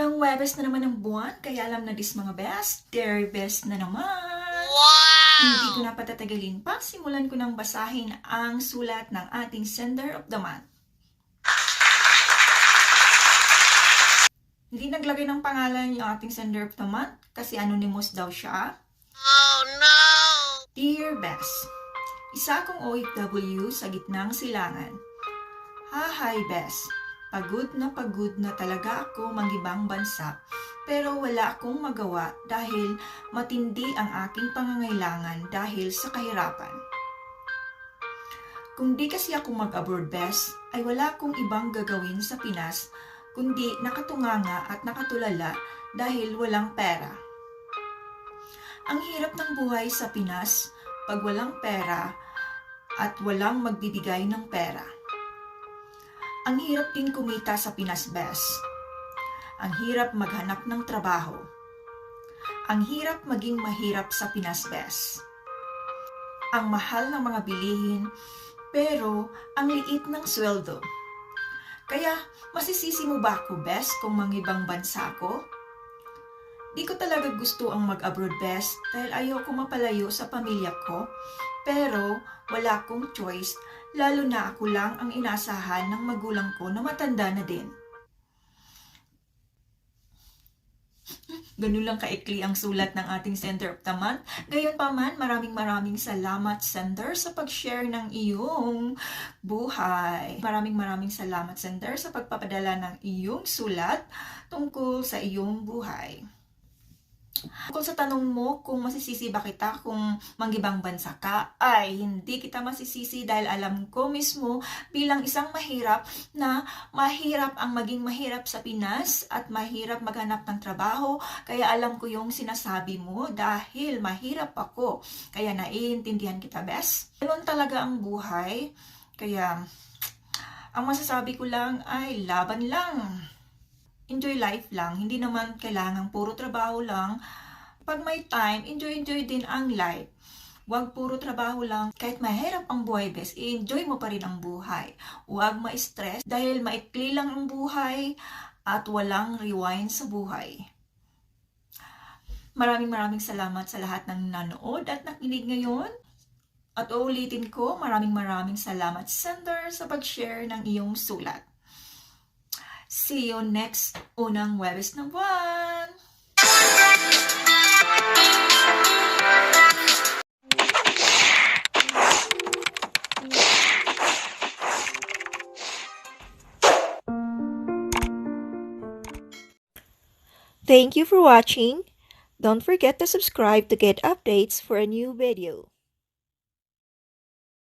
Unang Webes na naman ng buwan, kaya alam na dis mga best, their best na naman. Hindi ko na patatagalin pa, simulan ko nang basahin ang sulat ng ating sender of the month. Hindi naglagay ng pangalan yung ating sender of the month kasi anonymous daw siya. Oh no! Dear Bess, isa akong OFW sa gitnang silangan. Hahay Bess, pagod na pagod na talaga ako mangibang bansa pero wala akong magawa dahil matindi ang aking pangangailangan dahil sa kahirapan. Kung di kasi ako mag-abroad Bess, ay wala akong ibang gagawin sa Pinas kundi nakatunganga at nakatulala dahil walang pera. Ang hirap ng buhay sa Pinas pag walang pera at walang magbibigay ng pera. Ang hirap din kumita sa Pinas Bes. Ang hirap maghanap ng trabaho. Ang hirap maging mahirap sa Pinas Bes. Ang mahal ng mga bilihin pero ang liit ng sweldo. Kaya masisisi mo ba ako Bes kung mangibang bansa ko? Di ko talaga gusto ang mag-abroad best dahil ayoko mapalayo sa pamilya ko. Pero wala akong choice, lalo na ako lang ang inasahan ng magulang ko na matanda na din. Ganun lang kaikli ang sulat ng ating Center of the Month. Gayon pa man, maraming maraming salamat Sender sa pag-share ng iyong buhay. Maraming maraming salamat Sender sa pagpapadala ng iyong sulat tungkol sa iyong buhay. Kung sa tanong mo kung masisisi ba kita kung manggibang bansa ka, ay hindi kita masisisi dahil alam ko mismo bilang isang mahirap na mahirap ang maging mahirap sa Pinas at mahirap maghanap ng trabaho. Kaya alam ko yung sinasabi mo dahil mahirap ako. Kaya naiintindihan kita, bes. Ganun talaga ang buhay. Kaya ang masasabi ko lang ay laban lang enjoy life lang. Hindi naman kailangan puro trabaho lang. Pag may time, enjoy-enjoy din ang life. Huwag puro trabaho lang. Kahit mahirap ang buhay, bes, i-enjoy mo pa rin ang buhay. Huwag ma-stress dahil maikli lang ang buhay at walang rewind sa buhay. Maraming maraming salamat sa lahat ng nanood at nakinig ngayon. At uulitin ko, maraming maraming salamat sender sa pag-share ng iyong sulat. See you next unang Webes ng buwan! Thank you for watching. Don't forget to subscribe to get updates for a new video.